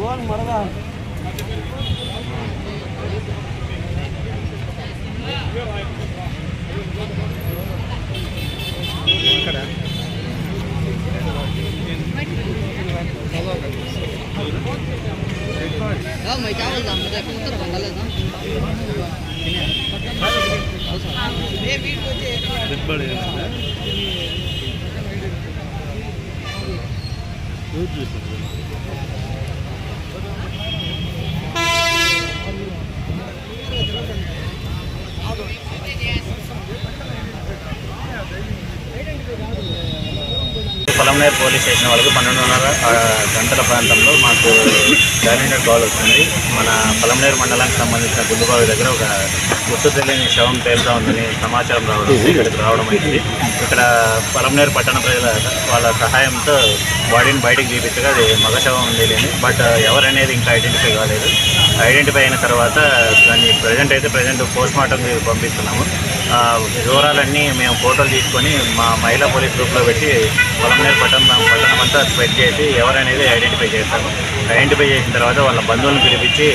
ಗೋಲ್ ಮರದ ಹೆಬ್ಬಳ್ಳಿ ಯೂಸ್ పొలంనేరు పోలీస్ స్టేషన్ వాళ్ళకి పన్నెండున్నర గంటల ప్రాంతంలో మాకు డైరెక్టర్ కాల్ వచ్చింది మన పొలంనేరు మండలానికి సంబంధించిన గుండుబావి దగ్గర ఒక గుర్తు తెలియని శవం తేలుతా ఉందని సమాచారం రావడం ఇక్కడికి రావడం అయింది. ఇక్కడ పొలంనేరు పట్టణ ప్రజల వాళ్ళ సహాయంతో బాడీని బయటికి తీపించగా అది మగ శవం ఉంది లేని బట్ ఎవరనేది ఇంకా ఐడెంటిఫై కాలేదు. ఐడెంటిఫై అయిన తర్వాత దాన్ని ప్రజెంట్ అయితే ప్రజెంట్ పోస్ట్ మార్టం పంపిస్తున్నాము. వివరాలన్నీ మేము ఫోటోలు తీసుకొని మా మహిళా పోలీస్ గ్రూప్లో పెట్టి పొలంనేరు పట్టణం పట్టణం అంతా స్ప్రెడ్ చేసి ఎవరనేది ఐడెంటిఫై చేస్తాము. ఐడెంటిఫై చేసిన తర్వాత వాళ్ళ బంధువులను పిలిపించి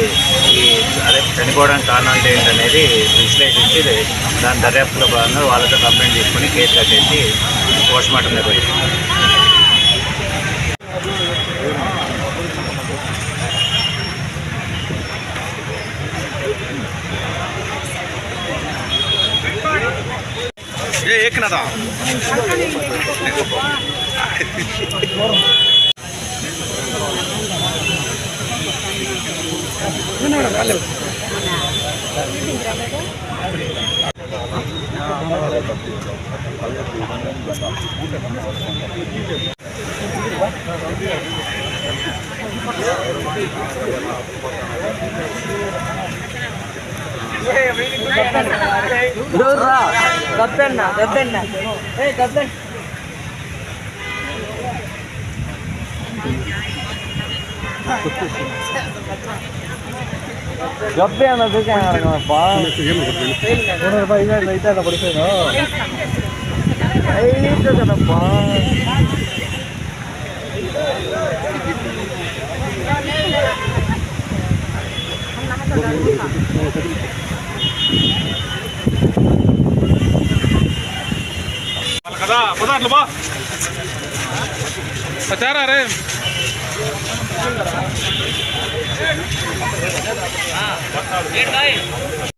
ఈ అదే చనిపోవడానికి కారణాలు ఏంటనేది విశ్లేషించి దాని దర్యాప్తులో భాగంగా వాళ్ళతో కంప్లైంట్ తీసుకొని కేసు కట్టేసి పోస్ట్ మార్టం నిర్వహిస్తాం. ఏ एक ना था గబ్బెన్న గబ్బెన్న ఏ గబ్బెన్న ಗಬ್ಬೆ ಅನ್ನೋದಕ್ಕೆ ಏನಪ್ಪ ನೂರು ರೂಪಾಯಿ ಇದೆ ಐತೆ ಅಲ್ಲ ಬಡಿಸೋದು ಐದು ಕಣಪ್ಪ కదా పద అట్లా బా చారా రే